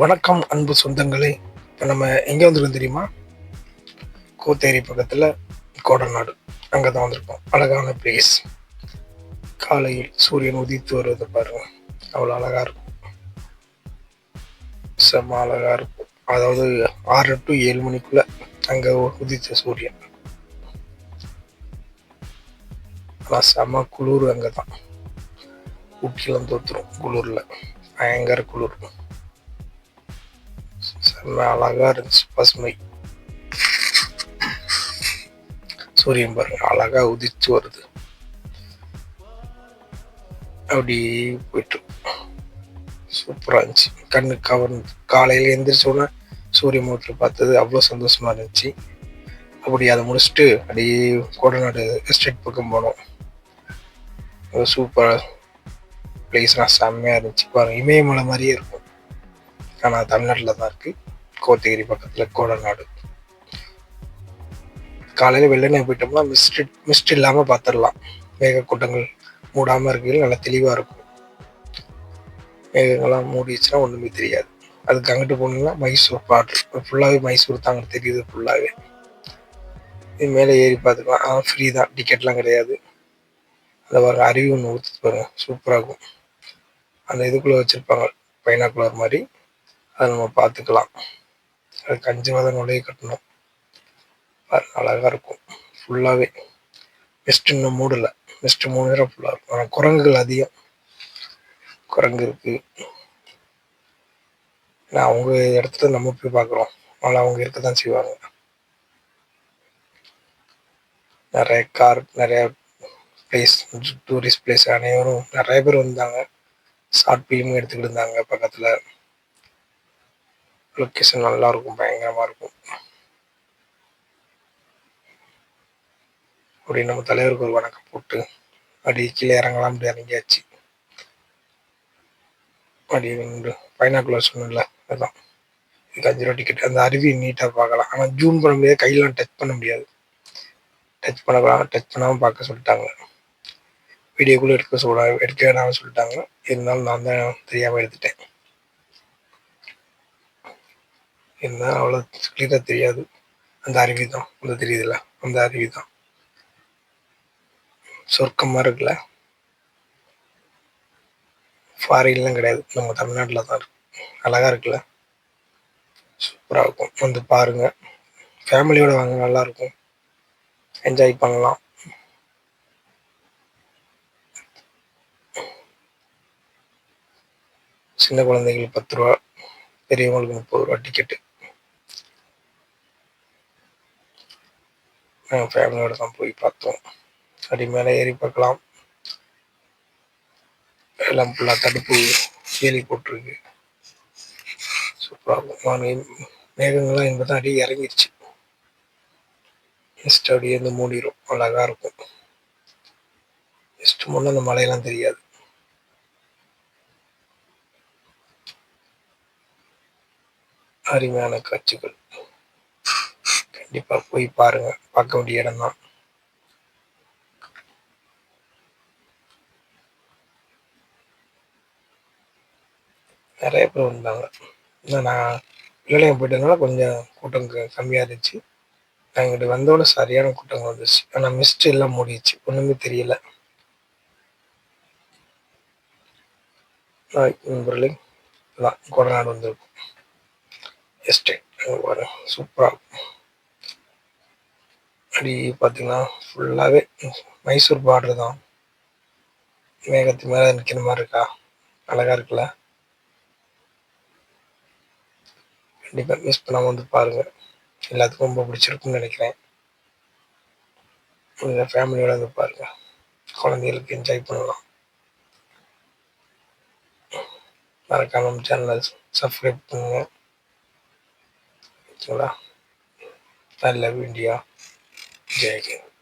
வணக்கம் அன்பு சொந்தங்களே. இப்போ நம்ம எங்கே வந்திருக்கோம் தெரியுமா? கோத்தேரி பக்கத்தில் கோடநாடு. அங்கே தான் வந்திருக்கோம். அழகான பிளேஸ் காலையில் சூரியன் உதித்து வருவதை பாருங்க. அவ்வளோ அழகாக இருக்கும். செம்ம அழகாக இருக்கும். அதாவது ஆறு டு ஏழு மணிக்குள்ளே அங்கே உதித்த சூரியன். ஆனால் செம்ம குளிர் அங்கே தான் ஊட்டிலாம் தோற்றுரும் குளிரில். பயங்கர குளிர். செம்ம அழகா இருந்துச்சு பசுமை. சூரியன் பாருங்க அழகா உதிச்சு வருது. அப்படி போயிட்டு சூப்பரா இருந்துச்சு. கண்ணு கவர்ந்து காலையில் எந்திரிச்ச உடனே சூரிய முகத்தில் பார்த்தது அவ்வளோ சந்தோஷமா இருந்துச்சு. அப்படி அதை முடிச்சுட்டு அப்படியே கோடநாடு எஸ்டேட் பக்கம் போனோம். சூப்பராக பிளேஸ்லாம் செம்மையாக இருந்துச்சு. பாருங்கள் இமயமலை மாதிரியே இருக்கும். ஆனால் தமிழ்நாட்டில் தான் இருக்குது கோத்தகிரி பக்கத்தில் கோடநாடு. காலையில் வெள்ளனை போயிட்டோம்னா மிஸ்ட் மிஸ்ட் இல்லாமல் பார்த்துடலாம் மேகக்கூட்டங்கள் மூடாமல் இருக்கையில் நல்லா தெளிவாக இருக்கும். மேகங்கள்லாம் மூடிச்சுன்னா ஒன்றுமே தெரியாது. அதுக்கு அங்கிட்டு போனீங்கன்னா மைசூர் பாட்டு ஃபுல்லாகவே மைசூர் தாங்க தெரியுது ஃபுல்லாகவே இது மேலே ஏறி பார்த்துக்கலாம். ஃப்ரீ தான். டிக்கெட்லாம் கிடையாது. அந்த பாருங்க அருவி ஒன்று ஊற்று பாருங்க. சூப்பராக இருக்கும். அந்த இதுக்குள்ளே வச்சுருப்பாங்க பைனாக்குலர் மாதிரி. அதை நம்ம பார்த்துக்கலாம். கஞ்சி அஞ்சு நுழைய கட்டணும். அழகாக இருக்கும். ஃபுல்லாகவே மிஸ்ட் இன்னும் மூடல. மிஸ்ட் மூணு நேரம் ஃபுல்லாக இருக்கும். ஆனால் குரங்குகள் அதிகம். குரங்கு இருக்கு. ஏன்னா அவங்க இடத்துல நம்ம போய் பார்க்குறோம். ஆனால் அவங்க இருக்க தான் செய்வாங்க. நிறைய கார் நிறைய பிளேஸ் டூரிஸ்ட் பிளேஸ் அனைவரும் நிறைய பேர் வந்தாங்க. ஷார்ட் ஃபிலிம் எடுத்துக்கிட்டு இருந்தாங்க பக்கத்தில். லொக்கேஷன் நல்லா இருக்கும் பயங்கரமாக இருக்கும் அப்படி நம்ம தலைவருக்கு ஒரு வணக்கம் போட்டு அப்படியே கீழே இறங்கலாம் அப்படி இறங்கியாச்சு. அப்படி நின்று பைனாக்குலர் சொன்னல அதுதான் இதுக்கு அஞ்சு ரூபா டிக்கெட் அந்த அருவி நீட்டாக பார்க்கலாம். ஆனால் ஜூம் பண்ண முடியாது கையெல்லாம் டச் பண்ண முடியாது. டச் பண்ணக்கூடாது. டச் பண்ணாமல் பார்க்க சொல்லிட்டாங்க. வீடியோக்குள்ளே எடுக்க சொல்ல எடுக்க வேணாம்னு சொல்லிட்டாங்க. இருந்தாலும் நான் தான் தெரியாமல் எடுத்துட்டேன். என்ன அவ்வளோ கிளியராக தெரியாது. அந்த அருவி தான் அந்த தெரியுதுல்ல? அந்த அருவி தான் சொர்க்கமாக இருக்குல்ல ஃபாரின்லாம் கிடையாது. நம்ம தமிழ்நாட்டில் தான் இருக்கு. அழகாக இருக்குல்ல? சூப்பராக இருக்கும். வந்து பாருங்கள் ஃபேமிலியோட வாங்க நல்லாயிருக்கும் என்ஜாய் பண்ணலாம். சின்ன குழந்தைங்களுக்கு பத்து ரூபா பெரியவங்களுக்கு முப்பது ரூபா டிக்கெட்டு நாங்கள் ஃபேமிலியோட தான் போய் பார்த்தோம். அடி மேலே ஏறி பார்க்கலாம். எல்லாம் ஃபுல்லாக தடுப்பு வேலி போட்டிருக்கு. சூப்பராக இருக்கும். மேகங்கள்லாம் என்பது அடி இறங்கிருச்சு. நெக்ஸ்ட் அப்படியே வந்து மூடிடும் அழகாக இருக்கும். நெக்ஸ்ட் முன்னே அந்த மலையெல்லாம் தெரியாது. அருமையான காட்சிகள். கண்டிப்பாக போய் பாருங்க. பார்க்க வேண்டிய இடம் தான் நிறைய பேர் வந்தாங்க. இன்னும் நான் விளையாடம் போயிட்டதுனால கொஞ்சம் கூட்டம் கம்மியாக இருந்துச்சு. நான் இங்கிட்டு வந்தோட சரியான கூட்டம் வந்துச்சு ஆனால் மிஸ்ட் எல்லாம் மூடிச்சு ஒன்றுமே தெரியல. நண்பர்களே தான் கொடநாடு வந்திருக்கும். எஸ்டேட் சூப்பராக இருக்கும். அப்படி பார்த்தீங்கன்னா ஃபுல்லாகவே மைசூர் பார்டர் தான். மேகத்து மேலே நிற்கிற மாதிரி இருக்கா? அழகாக இருக்குல்ல? கண்டிப்பாக மிஸ் பண்ணாமல் வந்து பாருங்கள் எல்லாத்துக்கும் ரொம்ப பிடிச்சிருக்குன்னு நினைக்கிறேன். உங்கள் ஃபேமிலியோட வந்து பாருங்கள் குழந்தைகளுக்கு என்ஜாய் பண்ணலாம். மறக்காம சேனலை சப்ஸ்கிரைப் பண்ணுங்கள் ஓகேங்களா? I love Joy Hind